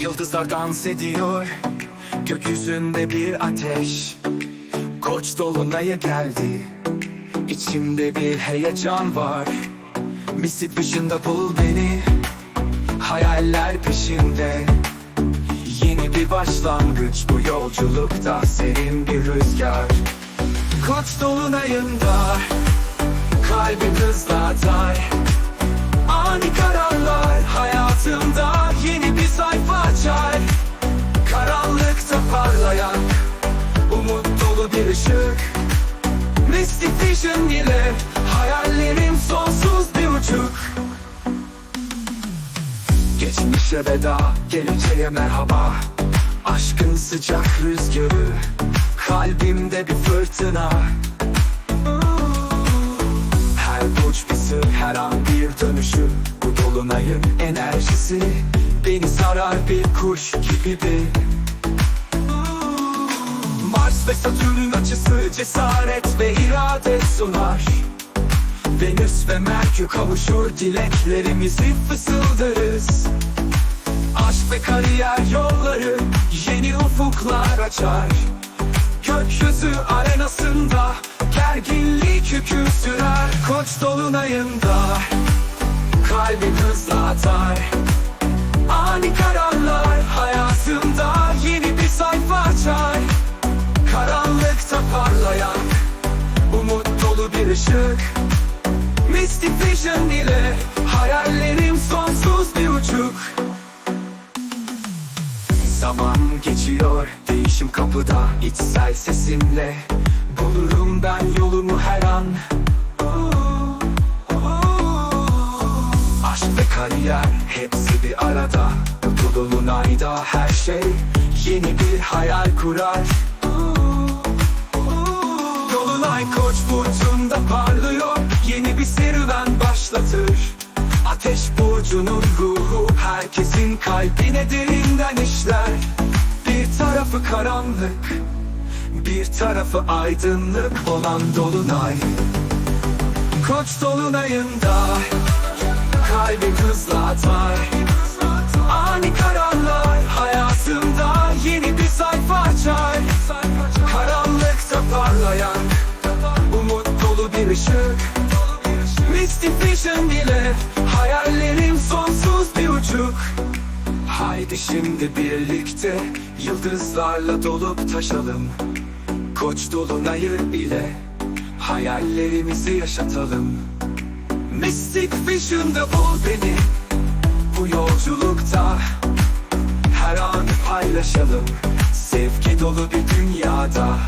Yıldızlar dans ediyor Gökyüzünde bir ateş. Koç dolunaya geldi İçimde bir heyecan var. Misip dışında bul beni Hayaller peşinde. Yeni bir başlangıç bu yolculukta Serin bir rüzgar Koç dolunayında Kalbim hızla atar Ani kararlar hayatımda yeni bir sayfa açar Karanlıkta parlayan umut dolu bir ışık. Mystic Vision ile hayallerim sonsuz bir uçuk. Geçmişe veda, geleceğe merhaba. Aşkın sıcak rüzgarı Kalbimde bir fırtına. Her burç bir sır, her an bir dönüşüm. Bu dolunayın enerjisi Beni sarar bir kuş gibi bir. Mars ve Satürn'ün açısı Cesaret ve irade sunar. Venüs ve Merkür kavuşur Dileklerimizi fısıldarız. Aşk ve kariyer yolları Yeni ufuklar açar arenasında Gerginlik hüküm sürer. Koç dolunayında Kalbim hızla atar. Ani kararlar hayatımda Yeni bir sayfa açar. Karanlıkta parlayan Umut dolu bir ışık. Mystic Vision ile Hayallerim sonsuz bir uçuk Zaman geçiyor, değişim kapıda içsel sesimle. Bulurum ben yolumu her an. Aşk ve kariyer hepsi bir arada. Bu dolunayda her şey. Yeni bir hayal kurar. Dolunay koç burcunda Ateş burcunun ruhu Herkesin kalbine derinden işler? Bir tarafı karanlık Bir tarafı aydınlık olan Dolunay. Koç dolunayında Kalbim hızla atar Ani kararlar hayatımda Yeni bir sayfa açar. Karanlıkta parlayan Umut dolu bir ışık. Mystic Vision ile şimdi birlikte Yıldızlarla dolup taşalım. Koç dolunayı ile Hayallerimizi yaşatalım. Mystic Vision'da bul beni Bu yolculukta Her an paylaşalım. Sevgi dolu bir dünyada